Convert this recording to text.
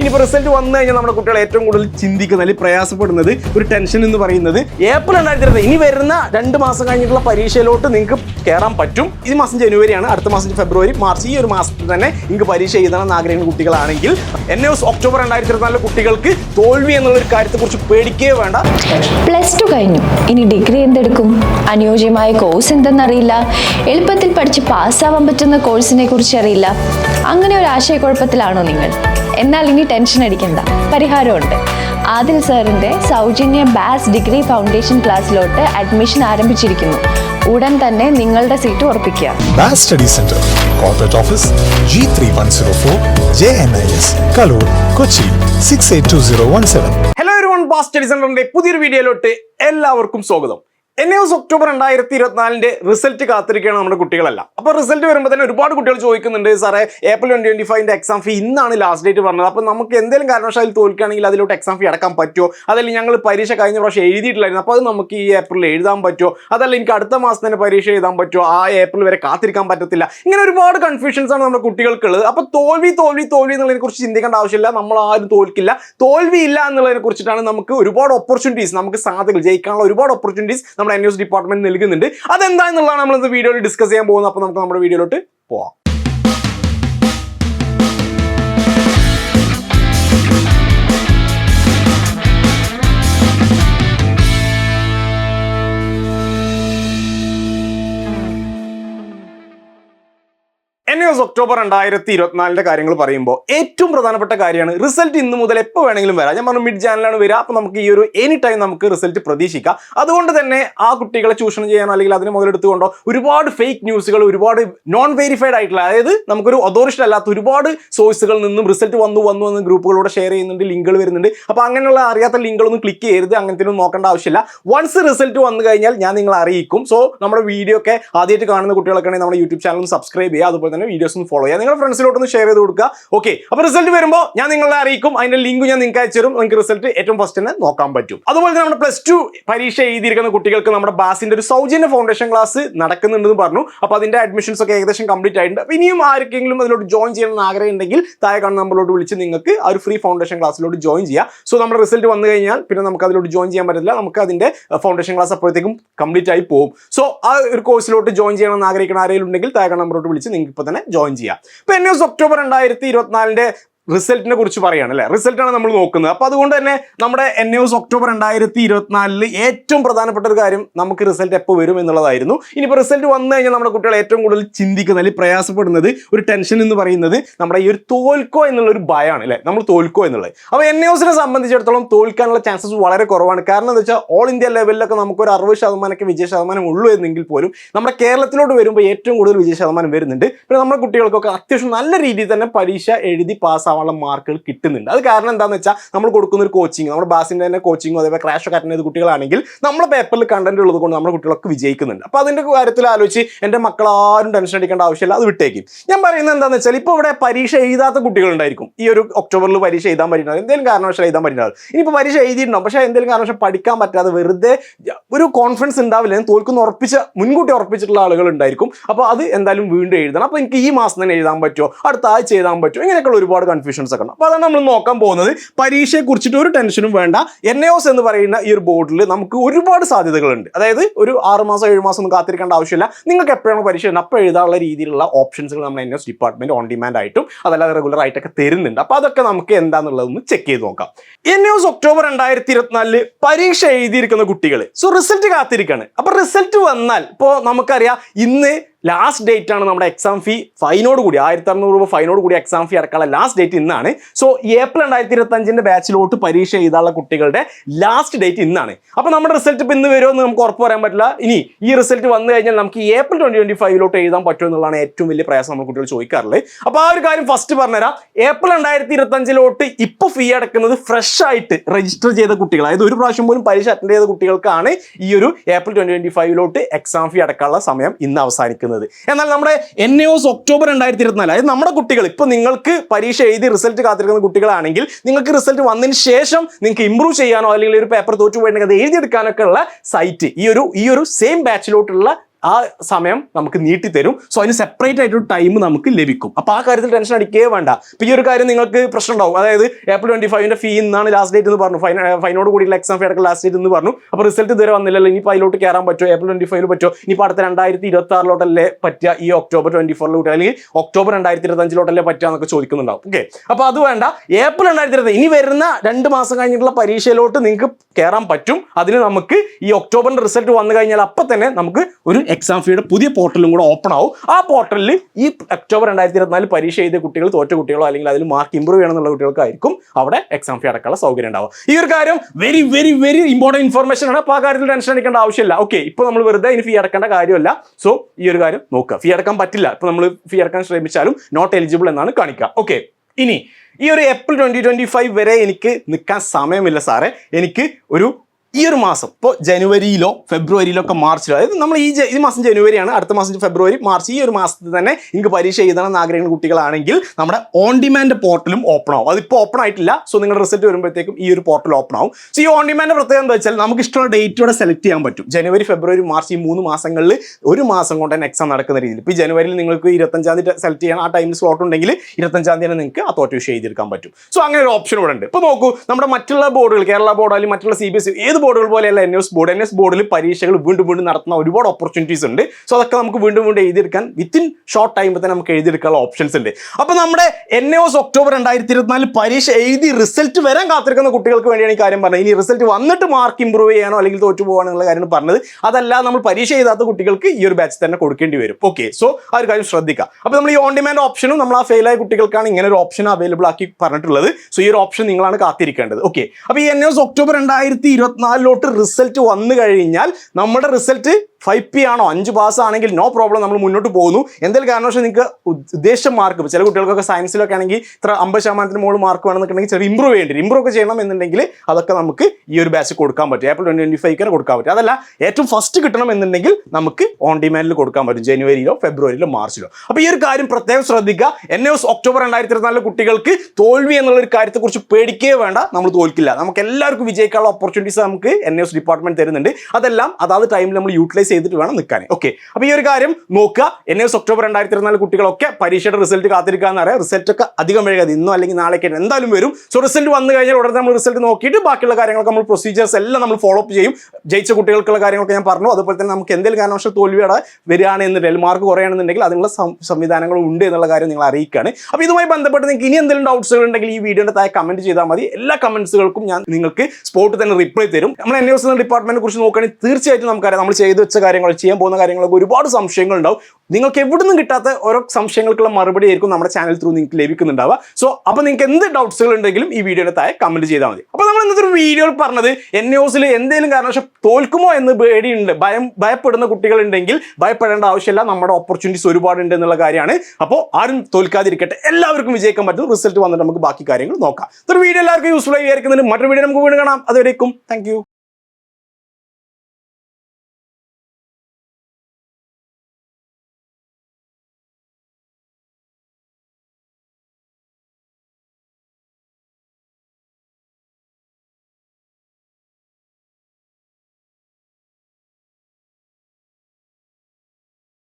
ഇനിയിപ്പോൾ റിസൾട്ട് വന്നു കഴിഞ്ഞാൽ നമ്മുടെ കുട്ടികൾ ഏറ്റവും കൂടുതൽ ചിന്തിക്കുന്നത് അല്ലെങ്കിൽ പ്രയാസപ്പെടുന്നത് ഒരു ടെൻഷൻ എന്ന് പറയുന്നത് ഏപ്രിൽ രണ്ടായിരത്തി ഇരുപത്തി ഇനി വരുന്ന രണ്ട് മാസം കഴിഞ്ഞിട്ടുള്ള പരീക്ഷയിലോട്ട് നിങ്ങൾക്ക് കയറാൻ പറ്റും. ഈ മാസം ജനുവരിയാണ്. അടുത്ത മാസം ഫെബ്രുവരി മാർച്ച് ഈ ഒരു മാസത്തിൽ തന്നെ നിങ്ങൾക്ക് പരീക്ഷ എഴുതണമെന്ന് ആഗ്രഹിക്കുന്ന കുട്ടികളാണെങ്കിൽ എസ് ഒക്ടോബർ രണ്ടായിരത്തി ഇരുപത്തിനാലിലെ കുട്ടികൾക്ക് തോൽവി എന്നുള്ള ഒരു കാര്യത്തെക്കുറിച്ച് പേടിക്കുകയോ വേണ്ട. പ്ലസ് ടു കഴിഞ്ഞു. ഇനി ഡിഗ്രി എന്തെടുക്കും? അനുയോജ്യമായ കോഴ്സ് എന്തെന്നറിയില്ല. എളുപ്പത്തിൽ പഠിച്ച് പാസ്സാവാൻ പറ്റുന്ന കോഴ്സിനെ കുറിച്ച് അറിയില്ല. അങ്ങനെ ഒരു ആശയക്കുഴപ്പത്തിലാണോ നിങ്ങൾ? എന്നാൽ ഇനി ടെൻഷൻ അടിക്കണ്ട. പരിഹാരമുണ്ട്. ആദിൽ സാറിന്റെ സൗജന്യ ബാസ് ഡിഗ്രി ഫൗണ്ടേഷൻ ക്ലാസ്സിലോട്ട് അഡ്മിഷൻ ആരംഭിച്ചിരിക്കുന്നു. ഉടൻ തന്നെ നിങ്ങളുടെ സീറ്റ് ഉറപ്പിക്കുക. Bass Study Center, Corporate Office, G3104, JNIS, Kalur, Kochi, 682017. Hello ഒരു വൺ ബാസ് സ്റ്റഡി സെന്ററിന്റെ പുതിയൊരു വീഡിയോയിലോട്ട് എല്ലാവർക്കും സ്വാഗതം. എൻ എസ് ഒക്ടോബർ രണ്ടായിരത്തി ഇരുപത്തിനാലിന്റെ റിസൾട്ട് കാത്തിരിക്കുകയാണ് നമ്മുടെ കുട്ടികളല്ല. അപ്പോൾ റിസൾട്ട് വരുമ്പോൾ തന്നെ ഒരുപാട് കുട്ടികൾ ചോദിക്കുന്നുണ്ട് സാറേ ഏപ്രിൽ ട്വന്റി ട്വന്റി ഫൈവിന്റെ എക്സാം ഫീ ഇന്നാണ് ലാസ്റ്റ് ഡേറ്റ് പറഞ്ഞത്. അപ്പോൾ നമുക്ക് എന്തെങ്കിലും കാരണവശാൽ തോൽക്കുകയാണെങ്കിൽ അതിലോട്ട് എക്സാം ഫീ അടക്കാൻ പറ്റുമോ? അതല്ലെങ്കിൽ ഞങ്ങൾ പരീക്ഷ കഴിഞ്ഞ പ്രാവശ്യം എഴുതിയിട്ടില്ലായിരുന്നു. അപ്പോൾ അത് നമുക്ക് ഈ ഏപ്രിൽ എഴുതാൻ പറ്റുമോ? അതല്ല എനിക്ക് അടുത്ത മാസം തന്നെ പരീക്ഷ എഴുതാൻ പറ്റുമോ? ആ ഏപ്രിൽ വരെ കാത്തിരിക്കാൻ പറ്റത്തില്ല. ഇങ്ങനെ ഒരുപാട് കൺഫ്യൂഷൻസ് ആണ് നമ്മുടെ കുട്ടികൾക്കുള്ളത്. അപ്പോൾ തോൽവി തോൽവി തോൽവി എന്നുള്ളതിനെ കുറിച്ച് ചിന്തിക്കേണ്ട ആവശ്യമില്ല. നമ്മൾ ആരും തോൽക്കില്ല. തോൽവി ഇല്ല എന്നുള്ളതിനെ കുറിച്ചിട്ടാണ് നമുക്ക് ഒരുപാട് ഓപ്പർച്യൂണിറ്റീസ് നമുക്ക് സാധ്യതകൾ ജയിക്കാനുള്ള ഒരുപാട് ഓപ്പർച്യൂണിറ്റീസ് നമ്മുടെ ന്യൂസ് ഡിപ്പാർട്ട്മെന്റ് നൽകുന്നുണ്ട്. അതെന്താണെന്നുള്ളതാണ് നമ്മൾ ഇന്ന് വീഡിയോയിൽ ഡിസ്കസ് ചെയ്യാൻ പോകുന്നത്. അപ്പോൾ നമുക്ക് നമ്മുടെ വീഡിയോയിലോട്ട് പോവാം. എസ് ഒക്ടോബർ രണ്ടായിരത്തി ഇരുപത്തിനാലിന്റെ കാര്യങ്ങൾ പറയുമ്പോൾ ഏറ്റവും പ്രധാനപ്പെട്ട കാര്യമാണ് റിസൾട്ട് ഇന്ന് മുതൽ എപ്പോൾ വേണമെങ്കിലും വരാം. ഞാൻ പറഞ്ഞു മിഡ് ചാനലാണ് വരിക. അപ്പോൾ നമുക്ക് ഈ ഒരു എനി ടൈം നമുക്ക് റിസൾട്ട് പ്രതീക്ഷിക്കാം. അതുകൊണ്ട് തന്നെ ആ കുട്ടികളെ ചൂഷണം ചെയ്യാനോ അല്ലെങ്കിൽ അതിനെ മുതലെടുത്തുകൊണ്ടോ ഒരുപാട് ഫേക്ക് ന്യൂസുകൾ ഒരുപാട് നോൺ വെരിഫൈഡ് ആയിട്ടുള്ള അതായത് നമുക്കൊരു അതോറിറ്റി അല്ലാത്ത ഒരുപാട് സോഴ്സുകളിൽ നിന്നും റിസൾട്ട് വന്നു വന്നു എന്ന് ഗ്രൂപ്പുകളോട് ഷെയർ ചെയ്യുന്നുണ്ട് ലിങ്കുകൾ വരുന്നുണ്ട്. അപ്പോൾ അങ്ങനെയുള്ള അറിയാത്ത ലിങ്കുകളൊന്നും ക്ലിക്ക് ചെയ്യരുത്. അങ്ങനത്തെ ഒന്നും നോക്കേണ്ട ആവശ്യമില്ല. വൺസ് റിസൾട്ട് വന്നു കഴിഞ്ഞാൽ ഞാൻ നിങ്ങളെ അറിയിക്കും. സോ നമ്മുടെ വീഡിയോ ഒക്കെ ആദ്യമായിട്ട് കാണുന്ന കുട്ടികളൊക്കെ ആണെങ്കിൽ നമ്മുടെ യൂട്യൂബ് ചാനൽ സബ്സ്ക്രൈബ് ചെയ്യുക. അതുപോലെ തന്നെ വീഡിയോസ് ഒന്ന് ഫോളോ ചെയ്യുക. നിങ്ങളുടെ ഫ്രണ്ട്സിലോട്ടൊന്ന് ഷെയർ ചെയ്ത് കൊടുക്കുക. ഓക്കെ അപ്പോൾ റിസൾട്ട് വരുമ്പോൾ ഞാൻ നിങ്ങളെ അറിയിക്കും. അതിന്റെ ലിങ്ക് ഞാൻ നിങ്ങൾക്ക് അയച്ചു തരും. നിങ്ങൾക്ക് റിസൾട്ട് ഏറ്റവും ഫസ്റ്റ് തന്നെ നോക്കാൻ പറ്റും. അതുപോലെ തന്നെ നമ്മുടെ പ്ലസ് ടു പരീക്ഷ എഴുതിയിരിക്കുന്ന കുട്ടികൾക്ക് നമ്മുടെ ബാസിന്റെ ഒരു സൗജന്യ ഫൗണ്ടേഷൻ ക്ലാസ് നടക്കുന്നുണ്ടെന്ന് പറഞ്ഞു. അപ്പോൾ അതിന്റെ അഡ്മിഷൻസ് ഒക്കെ ഏകദേശം കംപ്ലീറ്റ് ആയിട്ടുണ്ട്. അപ്പോൾ ഇനിയും ആർക്കെങ്കിലും അതിലോട്ട് ജോയിൻ ചെയ്യണമെന്ന് ആഗ്രഹം ഉണ്ടെങ്കിൽ താഴെ കാണുന്ന നമ്പറിലോട്ട് വിളിച്ച് നിങ്ങൾക്ക് ആ ഒരു ഫ്രീ ഫൗണ്ടേഷൻ ക്ലാസ്സിലോട്ട് ജോയിൻ ചെയ്യാം. സോ നമ്മുടെ റിസൾട്ട് വന്നു കഴിഞ്ഞാൽ പിന്നെ നമുക്ക് അതിലോട്ട് ജോയിൻ ചെയ്യാൻ പറ്റില്ല നമുക്ക് അതിന്റെ ഫൗണ്ടേഷൻ ക്ലാസ് അപ്പോഴത്തേക്കും കംപ്ലീറ്റ് ആയി പോകും. സോ ആ ഒരു കോഴ്സിലോട്ട് ജോയിൻ ചെയ്യണമെന്ന് ആഗ്രഹിക്കുന്ന ആരെങ്കിലും ഉണ്ടെങ്കിൽ താഴെ കാണുന്ന നമ്പറിലോട്ട് വിളിച്ച് നിങ്ങൾക്ക് ഇപ്പോൾ തന്നെ ജോയിൻ ചെയ്യാം. ഇപ്പൊ എൻ ന്യൂസ് ഒക്ടോബർ രണ്ടായിരത്തി ഇരുപത്തിനാലിന്റെ റിസൾട്ടിനെ കുറിച്ച് പറയുകയാണ് അല്ലേ? റിസൾട്ടാണ് നമ്മൾ നോക്കുന്നത്. അപ്പോൾ അതുകൊണ്ട് തന്നെ നമ്മുടെ എൻ ന്യൂസ് ഒക്ടോബർ രണ്ടായിരത്തി ഇരുപത്തിനാലിൽ ഏറ്റവും പ്രധാനപ്പെട്ട ഒരു കാര്യം നമുക്ക് റിസൾട്ട് എപ്പോൾ വരും എന്നുള്ളതായിരുന്നു. ഇനിയിപ്പോൾ റിസൾട്ട് വന്നു കഴിഞ്ഞാൽ നമ്മുടെ കുട്ടികൾ ഏറ്റവും കൂടുതൽ ചിന്തിക്കുന്നത് അല്ലെങ്കിൽ പ്രയാസപ്പെടുന്നത് ഒരു ടെൻഷൻ എന്ന് പറയുന്നത് നമ്മുടെ ഈ ഒരു തോൽക്കോ എന്നുള്ള ഒരു ഭയമാണ് അല്ലേ? നമ്മൾ തോൽക്കോ എന്നുള്ളത്. അപ്പോൾ എൻ ന്യൂസിനെ സംബന്ധിച്ചിടത്തോളം തോൽക്കാനുള്ള ചാൻസസ് വളരെ കുറവാണ്. കാരണം എന്താ വെച്ചാൽ ഓൾ ഇന്ത്യ ലെവലിലൊക്കെ നമുക്ക് ഒരു അറുപത് ശതമാനമൊക്കെ വിജയ ശതമാനം ഉള്ളൂ എന്നെങ്കിൽ പോലും നമ്മുടെ കേരളത്തിലോട്ട് വരുമ്പോൾ ഏറ്റവും കൂടുതൽ വിജയ ശതമാനം വരുന്നുണ്ട്. പിന്നെ നമ്മുടെ കുട്ടികൾക്കൊക്കെ അത്യാവശ്യം നല്ല രീതിയിൽ തന്നെ പരീക്ഷ എഴുതി പാസ്സാവാനുള്ള മാർക്കുകൾ കിട്ടുന്നുണ്ട്. അത് കാരണം എന്താണെന്ന് വെച്ചാൽ നമ്മൾ കൊടുക്കുന്ന ഒരു കോച്ചിങ് നമ്മുടെ ബാസിന്റെ തന്നെ കോച്ചിങ്ങോ അതേപോലെ ക്രാഷ് ഒക്കെ അറ്റൻഡ് ചെയ്ത കുട്ടികളാണെങ്കിൽ നമ്മളെ പേപ്പറിൽ കണ്ടന്റ് ഉള്ളത് കൊണ്ട് നമ്മുടെ കുട്ടികളൊക്കെ വിജയിക്കുന്നുണ്ട്. അപ്പോൾ അതിന്റെ കാര്യത്തിൽ ആലോചിച്ച് എന്റെ ആരും ടെൻഷൻ അടിക്കേണ്ട ആവശ്യമില്ല അത് വിട്ടേക്കും. ഞാൻ പറയുന്നത് എന്താണെന്ന് വെച്ചാൽ ഇപ്പോൾ ഇവിടെ പരീക്ഷ എഴുതാത്ത കുട്ടികളുണ്ടായിരിക്കും. ഈ ഒരു ഒക്ടോബറിൽ പരീക്ഷ എഴുതാൻ പറ്റുന്നത് എന്തെങ്കിലും കാരണവശാൽ എഴുതാൻ പറ്റുന്നത് ഇനിയിപ്പോൾ പരീക്ഷ എഴുതിയിട്ടുണ്ടാവും. പക്ഷേ എന്തെങ്കിലും കാരണവശാൽ പഠിക്കാൻ പറ്റാതെ വെറുതെ ഒരു കോൺഫിഡൻസ് ഉണ്ടാവില്ല. തോൽക്കുന്ന ഉറപ്പിച്ച മുൻകൂട്ടി ഉറപ്പിച്ചിട്ടുള്ള ആളുകൾ ഉണ്ടായിരിക്കും. അപ്പോൾ അത് എന്തായാലും വീണ്ടും എഴുതണം. അപ്പോൾ എനിക്ക് ഈ മാസം തന്നെ എഴുതാൻ പറ്റുമോ? അടുത്ത ആഴ്ച എഴുതാൻ പറ്റുമോ? ഇങ്ങനെയൊക്കെയുള്ള ഒരുപാട് കൺഫ്യൂഷൻസ് ഒക്കെ ഉണ്ട്. അപ്പോൾ അതാണ് നമ്മൾ നോക്കാൻ പോകുന്നത്. പരീക്ഷയെ കുറിച്ചിട്ട് ഒരു ടെൻഷനും വേണ്ട. എൻ എസ് എന്ന് പറയുന്ന ഈ ഒരു ബോർഡിൽ നമുക്ക് ഒരുപാട് സാധ്യതകളുണ്ട്. അതായത് ഒരു ആറ് മാസം ഏഴ് മാസം ഒന്നും കാത്തിരിക്കേണ്ട ആവശ്യമില്ല. നിങ്ങൾക്ക് എപ്പോഴാണ് പരീക്ഷ അപ്പോൾ എഴുതാനുള്ള രീതിയിലുള്ള ഓപ്ഷൻസുകൾ നമ്മുടെ N S department on demand ആയിട്ടും അതല്ലാതെ റെഗുലർ ആയിട്ടൊക്കെ തരുന്നുണ്ട്. അപ്പോൾ അതൊക്കെ നമുക്ക് എന്താണെന്നുള്ളതൊന്ന് ചെക്ക് ചെയ്ത് നോക്കാം. എൻ എസ് ഒക്ടോബർ രണ്ടായിരത്തി ഇരുപത്തിനാലിൽ പരീക്ഷ എഴുതിയിരിക്കുന്ന കുട്ടികൾ സോ റിസൾട്ട് കാത്തിരിക്കുകയാണ് അപ്പോൾ റിസൾട്ട് വന്നാൽ ഇപ്പോൾ നമുക്കറിയാം ഇന്ന് ലാസ്റ്റ് ഡേറ്റ് ആണ് നമ്മുടെ എക്സാം ഫീ ഫൈനോട് കൂടി. ആയിരത്തി അറുന്നൂറ് രൂപ ഫൈനോട് കൂടി എക്സാം ഫീ അടക്കാനുള്ള ലാസ്റ്റ് ഡേറ്റ് ഇന്നാണ്. സോ ഏപ്രിൽ രണ്ടായിരത്തി ഇരുപത്തി അഞ്ചിന്റെ ബാച്ചിലോട്ട് പരീക്ഷ എഴുതാനുള്ള കുട്ടികളുടെ ലാസ്റ്റ് ഡേറ്റ് ഇന്നാണ്. അപ്പോൾ നമ്മുടെ റിസൾട്ട് ഇപ്പം ഇന്ന് വരുമോ എന്ന് നമുക്ക് ഉറപ്പ് പറയാൻ പറ്റില്ല. ഇനി ഈ റിസൾട്ട് വന്നു കഴിഞ്ഞാൽ നമുക്ക് ഏപ്രിൽ ട്വന്റി ട്വന്റി ഫൈവിലോട്ട് എഴുതാൻ പറ്റുമോ എന്നുള്ളതാണ് ഏറ്റവും വലിയ പ്രയാസം നമ്മൾ കുട്ടികൾ ചോദിക്കാറുള്ളത് അപ്പോൾ ആ ഒരു കാര്യം ഫസ്റ്റ് പറഞ്ഞുതരാം. ഏപ്രിൽ രണ്ടായിരത്തി ഇരുപത്തി അഞ്ചിലോട്ട് ഇപ്പോൾ ഫീ അടക്കുന്നത് ഫ്രഷ് ആയിട്ട് രജിസ്റ്റർ ചെയ്ത കുട്ടികൾ അതായത് ഒരു പ്രാവശ്യം പോലും പരീക്ഷ അറ്റൻഡ് ചെയ്ത കുട്ടികൾക്കാണ് ഈ ഒരു ഏപ്രിൽ ട്വന്റി ട്വന്റി ഫൈവിലോട്ട് എക്സാം ഫീ അടക്കാനുള്ള സമയം ഇന്ന് അവസാനിക്കുന്നത്. എന്നാൽ നമ്മുടെ എൻ എസ് ഒക്ടോബർ രണ്ടായിരത്തി ഇരുപത്തിനാല് അതായത് നമ്മുടെ കുട്ടികൾ ഇപ്പൊ നിങ്ങൾക്ക് പരീക്ഷ എഴുതി റിസൾട്ട് കാത്തിരിക്കുന്ന കുട്ടികളാണെങ്കിൽ നിങ്ങൾക്ക് റിസൾട്ട് വന്നതിന് ശേഷം നിങ്ങൾക്ക് ഇമ്പ്രൂവ് ചെയ്യാനോ അല്ലെങ്കിൽ ഒരു പേപ്പർ തോറ്റു പോയിട്ടുണ്ടെങ്കിൽ അത് എഴുതിയെടുക്കാനൊക്കെ ഉള്ള സൈറ്റ് ഈ ഒരു ഈ ഒരു സെയിം ബാച്ചിലോട്ടുള്ള ആ സമയം നമുക്ക് നീട്ടിത്തരും സോ അതിന് സെപ്പറേറ്റ് ആയിട്ടൊരു ടൈം നമുക്ക് ലഭിക്കും. അപ്പോൾ ആ കാര്യത്തിൽ ടെൻഷൻ അടിക്കേ വേണ്ട. ഇപ്പോൾ ഈ ഒരു കാര്യം നിങ്ങൾക്ക് പ്രശ്നം ഉണ്ടാവും അതായത് ഏപ്രിൽ ട്വന്റി ഫൈവിന്റെ ഫീ ഇന്നാണ് ലാസ്റ്റ് ഡേറ്റ് എന്ന് പറഞ്ഞു. ഫൈനോട് കൂടിയുള്ള എക്സാം ഫീ അടക്കം ലാസ്റ്റ് ഡേറ്റ് എന്ന് പറഞ്ഞു. അപ്പോൾ റിസൾട്ട് ഇതുവരെ വന്നില്ലല്ലോ. ഇനി അതിലോട്ട് കയറാൻ പറ്റുമോ? ഏപ്രിൽ ട്വന്റി ഫൈവിൽ പറ്റുമോ ഇനിയിപ്പോൾ അടുത്ത രണ്ടായിരത്തി ഇരുപത്തി ആറിലോട്ടല്ലേ പറ്റുക? ഈ ഒക്ടോബർ ട്വന്റി ഫോറിലോട്ട് അല്ലെങ്കിൽ ഒക്ടോബർ രണ്ടായിരത്തി ഇരുപത്തി അഞ്ചിലോട്ടല്ലേ പറ്റുക എന്നൊക്കെ ചോദിക്കുന്നുണ്ടാവും. ഓക്കെ അപ്പോൾ അത് വേണ്ട. ഏപ്രിൽ രണ്ടായിരത്തി ഇരുപത്തി ഇനി വരുന്ന രണ്ട് മാസം കഴിഞ്ഞിട്ടുള്ള പരീക്ഷയിലോട്ട് നിങ്ങൾക്ക് കയറാൻ പറ്റും. അതിന് നമുക്ക് ഈ ഒക്ടോബറിന്റെ റിസൾട്ട് വന്നു കഴിഞ്ഞാൽ അപ്പം തന്നെ നമുക്ക് ഒരു എക്സാം ഫീയുടെ പുതിയ പോർട്ടലും കൂടെ ഓപ്പൺ ആവും. ആ പോർട്ടലിൽ ഈ ഒക്ടോബർ രണ്ടായിരത്തി ഇരുപത്തിനാല് പരീക്ഷ എഴുതിയ കുട്ടികൾ തോറ്റ കുട്ടികളോ അല്ലെങ്കിൽ അതിൽ മാർക്ക് ഇമ്പ്രൂവ് ചെയ്യണമെന്നുള്ള കുട്ടികൾക്കായിരിക്കും അവിടെ എക്സാം ഫീ അടക്കാനുള്ള സൗകര്യം ഉണ്ടാവും ഈ ഒരു കാര്യം very very very important information ആണ്. അപ്പോൾ ആ കാര്യത്തിൽ ടെൻഷൻ അടിക്കേണ്ട ആവശ്യമില്ല. ഓക്കെ ഇപ്പോൾ നമ്മൾ വെറുതെ ഇനി ഫീ അടക്കേണ്ട കാര്യമല്ല. സോ ഈ ഒരു കാര്യം നോക്കുക. ഫീ അടക്കാൻ പറ്റില്ല. ഇപ്പോൾ നമ്മൾ ഫീ അടക്കാൻ ശ്രമിച്ചാലും നോട്ട് എലിജിബിൾ എന്നാണ് കാണിക്കുക. ഓക്കെ ഇനി ഈ ഒരു ഏപ്രിൽ ട്വന്റി ട്വന്റി ഫൈവ് വരെ എനിക്ക് നിൽക്കാൻ സമയമില്ല സാറേ. എനിക്ക് ഒരു ഈ ഒരു മാസം ഇപ്പോൾ ജനുവരിയിലോ ഫെബ്രുവരിയിലോ ഒക്കെ മാർച്ചിലോ അതായത് നമ്മൾ ഈ ഈ മാസം ജനുവരിയാണ് അടുത്ത മാസം ഫെബ്രുവരി മാർച്ച് ഈ ഒരു മാസത്തിൽ തന്നെ നിങ്ങൾക്ക് പരീക്ഷ എഴുതണം എന്ന് ആഗ്രഹിക്കുന്ന കുട്ടികളാണെങ്കിൽ നമ്മുടെ ഓൺ ഡിമാൻഡ് പോർട്ടലും ഓപ്പൺ ആവും. അതിപ്പോൾ ഓപ്പൺ ആയിട്ടില്ല സോ നിങ്ങളുടെ റിസൾട്ട് വരുമ്പോഴത്തേക്കും ഈ ഒരു പോർട്ടൽ ഓപ്പൺ ആവും. സോ ഈ ഓൺ ഡിമാൻഡ് പ്രത്യേകം എന്താ വെച്ചാൽ നമുക്ക് ഇഷ്ടമുള്ള ഡേറ്റോടെ സെലക്ട് ചെയ്യാൻ പറ്റും. ജനുവരി ഫെബ്രുവരി മാർച്ച് ഈ മൂന്ന് മാസങ്ങളിൽ ഒരു മാസം കൊണ്ട് തന്നെ എക്സാം നടക്കുന്ന രീതിയിൽ. ഇപ്പോൾ ജനുവരിയിൽ നിങ്ങൾക്ക് ഇരുപത്തഞ്ചാം തീയതി സെലക്ട് ചെയ്യണം ആ ടൈമിൽ സ്ലോട്ട് ഉണ്ടെങ്കിൽ ഇരുപത്തഞ്ചാം തീയതി നിങ്ങൾക്ക് ആ തോറ്റ വിഷയം എഴുതിയെടുക്കാൻ പറ്റും. സോ അങ്ങനെ ഒരു ഓപ്ഷൻ ഇവിടെ ഉണ്ട്. ഇപ്പോൾ നോക്കൂ നമ്മുടെ മറ്റുള്ള ബോർഡുകൾ കേരള ബോർഡ് അല്ലെങ്കിൽ മറ്റുള്ള സി ബി എസ് ഏത് ബോർഡുകൾ പോലെയല്ല N S board N S ബോർഡിൽ പരീക്ഷകൾ വീണ്ടും വീണ്ടും നടത്തുന്ന ഒരുപാട് ഓപ്പർച്യൂണിറ്റീസ് ഉണ്ട്. സോ അതൊക്കെ നമുക്ക് വീണ്ടും വീണ്ടും എഴുതിയെടുക്കാൻ വിത്തിൻ ഷോർട്ട് ടൈമിൽ തന്നെ നമുക്ക് എഴുതിയെടുക്കാനുള്ള ഓപ്ഷൻസ് ഉണ്ട്. അപ്പോൾ നമ്മുടെ എൻ എസ് ഒക്ടോബർ രണ്ടായിരത്തി ഇരുപത്തിനാല് പരീക്ഷ എഴുതി റിസൾട്ട് വരാൻ കാത്തിരിക്കുന്ന കുട്ടികൾക്ക് വേണ്ടിയാണ് ഈ കാര്യം പറഞ്ഞത്. ഇനി റിസൾട്ട് വന്നിട്ട് മാർക്ക് ഇമ്പ്രൂവ് ചെയ്യാനോ അല്ലെങ്കിൽ തോറ്റു പോകാനുള്ള കാര്യം പറഞ്ഞത് അതല്ല നമ്മൾ പരീക്ഷ എഴുതാത്ത കുട്ടികൾക്ക് ഈ ഒരു ബാച്ച് തന്നെ കൊടുക്കേണ്ടി വരും. ഓക്കെ സോ ആ ഒരു കാര്യം ശ്രദ്ധിക്കുക. അപ്പോൾ നമ്മൾ ഈ ഓൺ ഡിമാൻഡ് ഓപ്ഷനും നമ്മൾ ആ ഫെയിലായ കുട്ടികൾക്കാണ് ഇങ്ങനെ ഒരു ഓപ്ഷൻ അവൈലബിൾ ആക്കി പറഞ്ഞിട്ടുള്ളത്. സോ ഈ ഒരു ഓപ്ഷൻ നിങ്ങളാണ് കാത്തിരിക്കേണ്ടത്. ഓക്കെ അപ്പോൾ ഈ എൻ എസ് ഒക്ടോബർ രണ്ടായിരത്തി ഇരുപത്തിനാലിലോട്ട് റിസൾട്ട് വന്നു കഴിഞ്ഞാൽ നമ്മുടെ റിസൾട്ട് ഫൈവ് പി ആണോ? അഞ്ച് പാസ് ആണെങ്കിൽ നോ പ്രോബ്ലം നമ്മൾ മുന്നോട്ട് പോകുന്നു. എന്തെങ്കിലും കാരണവശാൽ നിങ്ങൾക്ക് ഉദ്ദേശ- മാർക്ക് ചില കുട്ടികൾക്കൊക്കെ സയൻസിലൊക്കെ ആണെങ്കിൽ ഇത്ര അമ്പത് ശതമാനത്തിന് മുകളിൽ മാർക്ക് വേണമെന്നുണ്ടെങ്കിൽ ചെറിയ ഇമ്പ്രൂവ് ചെയ്യേണ്ടി ഇമ്പ്രൂവ് ഒക്കെ ചെയ്യണം എന്നുണ്ടെങ്കിൽ അതൊക്കെ നമുക്ക് ഈ ഒരു ബാച്ച് കൊടുക്കാൻ പറ്റും. ഏപ്രിൽ ട്വന്റി ഫൈവ് കൊടുക്കാൻ പറ്റും. അതല്ല ഏറ്റവും ഫസ്റ്റ് കിട്ടണം എന്നുണ്ടെങ്കിൽ നമുക്ക് ഓൺ ഡിമാൻഡിൽ കൊടുക്കാൻ പറ്റും. ജനുവരിയിലോ ഫെബ്രുവരിയിലോ മാർച്ചിലോ. അപ്പോൾ ഈ ഒരു കാര്യം പ്രത്യേകം ശ്രദ്ധിക്കുക. എൻ ഒക്ടോബർ രണ്ടായിരത്തി ഇരുപത്തിനാലിലെ കുട്ടികൾക്ക് തോൽവി എന്നുള്ള ഒരു കാര്യത്തെക്കുറിച്ച് പേടിക്കേ വേണ്ട. നമ്മൾ തോൽക്കില്ല. നമുക്ക് എല്ലാവർക്കും വിജയിക്കാനുള്ള ഓപ്പർച്യൂണിറ്റീസ് നമുക്ക് എൻ എസ് ഡിപ്പാർട്ട്മെന്റ് തരുന്നുണ്ട്. അതെല്ലാം അതാത് ടൈമിൽ നമ്മൾ യൂട്ടിലൈസ് ചെയ്തിട്ട് വേണം നിൽക്കാൻ ഓക്കെ അപ്പോൾ ഈ ഒരു കാര്യം നോക്കുക. എൻ എസ് ഒക്ടോബർ രണ്ടായിരത്തി ഇരുപത്തിനാല് കുട്ടികളൊക്കെ പരീക്ഷയുടെ റിസൾട്ട് കാത്തിരിക്കാന്ന് അറിയാം റിസൾട്ട് ഒക്കെ അധികം വൈകാതെ ഇന്നോ അല്ലെങ്കിൽ നാളേക്ക് എന്തായാലും വരും. സോ റിസൾട്ട് വന്നു കഴിഞ്ഞാൽ ഉടനെ നമ്മൾ റിസൾട്ട് നോക്കിയിട്ട് ബാക്കിയുള്ള കാര്യങ്ങളൊക്കെ നമ്മൾ പ്രൊസീജിയേഴ്സ് എല്ലാം നമ്മൾ ഫോളോ അപ്പ് ചെയ്യും. ജയിച്ച കുട്ടികൾക്കുള്ള കാര്യങ്ങളൊക്കെ ഞാൻ പറഞ്ഞു. അതുപോലെ തന്നെ നമുക്ക് എന്തെങ്കിലും കാരണവശാൽ തോൽവിയുടെ വരികയാണ് എന്നുണ്ടെങ്കിൽ മാർക്ക് കുറയുകയാണെന്നുണ്ടെങ്കിൽ അതിനുള്ള സംവിധാനങ്ങളും ഉണ്ട് എന്നുള്ള കാര്യം നിങ്ങൾ അറിയിക്കുകയാണ്. അപ്പോൾ ഇതുമായി ബന്ധപ്പെട്ട് നിങ്ങൾക്ക് ഇനി എന്തെങ്കിലും ഡൗട്ട്സുകൾ ഉണ്ടെങ്കിൽ ഈ വീഡിയോയുടെ താഴെ കമന്റ് ചെയ്താൽ മതി. എല്ലാ കമന്റ്സുകൾക്കും ഞാൻ നിങ്ങൾക്ക് സ്പോട്ട് തന്നെ റിപ്ലൈ തരും. നമ്മൾ അന്വേഷണ ഡിപ്പാർട്ട്മെന്റിനെ കുറിച്ച് നോക്കുകയാണെങ്കിൽ തീർച്ചയായിട്ടും നമുക്കറിയാം. നമ്മൾ ചെയ്തു വെച്ച കാര്യങ്ങൾ ചെയ്യാൻ പോകുന്ന കാര്യങ്ങളൊക്കെ ഒരുപാട് സംശയങ്ങൾ ഉണ്ടാവും. നിങ്ങൾക്ക് എവിടെ നിന്നും കിട്ടാത്ത ഓരോ സംശയങ്ങൾക്കുള്ള മറുപടി ആയിരിക്കും നമ്മുടെ ചാനൽ ത്രൂ നിങ്ങൾക്ക് ലഭിക്കുന്നുണ്ടാവുക. സോ അപ്പോൾ നിങ്ങൾക്ക് എന്ത് ഡൗട്ട്സുകൾ ഉണ്ടെങ്കിലും ഈ വീഡിയോയുടെ താഴെ കമന്റ് ചെയ്താൽ മതി. അപ്പോൾ നമ്മൾ ഇന്നത്തെ ഒരു വീഡിയോയിൽ പറഞ്ഞത് എൻ ന്യൂസിൽ എന്തെങ്കിലും കാരണവശാൽ തോൽക്കുമോ എന്ന് പേടിയുണ്ട്. ഭയം ഭയപ്പെടുന്ന കുട്ടികളുണ്ടെങ്കിൽ ഭയപ്പെടേണ്ട ആവശ്യമില്ല. നമ്മുടെ ഓപ്പർച്യൂണിറ്റീസ് ഒരുപാടുണ്ട് എന്നുള്ള കാര്യമാണ്. അപ്പോൾ ആരും തോൽക്കാതിരിക്കട്ടെ. എല്ലാവർക്കും വിജയിക്കാൻ പറ്റും. റിസൾട്ട് വന്നിട്ട് നമുക്ക് ബാക്കി കാര്യങ്ങൾ നോക്കാം. ഒരു വീഡിയോ എല്ലാവർക്കും യൂസ്ഫുൾ ആയി വിചാരിക്കുന്നതിന് മറ്റൊരു വീഡിയോ നമുക്ക് വീണ്ടും കാണാം. അതുവരേക്കും. താങ്ക്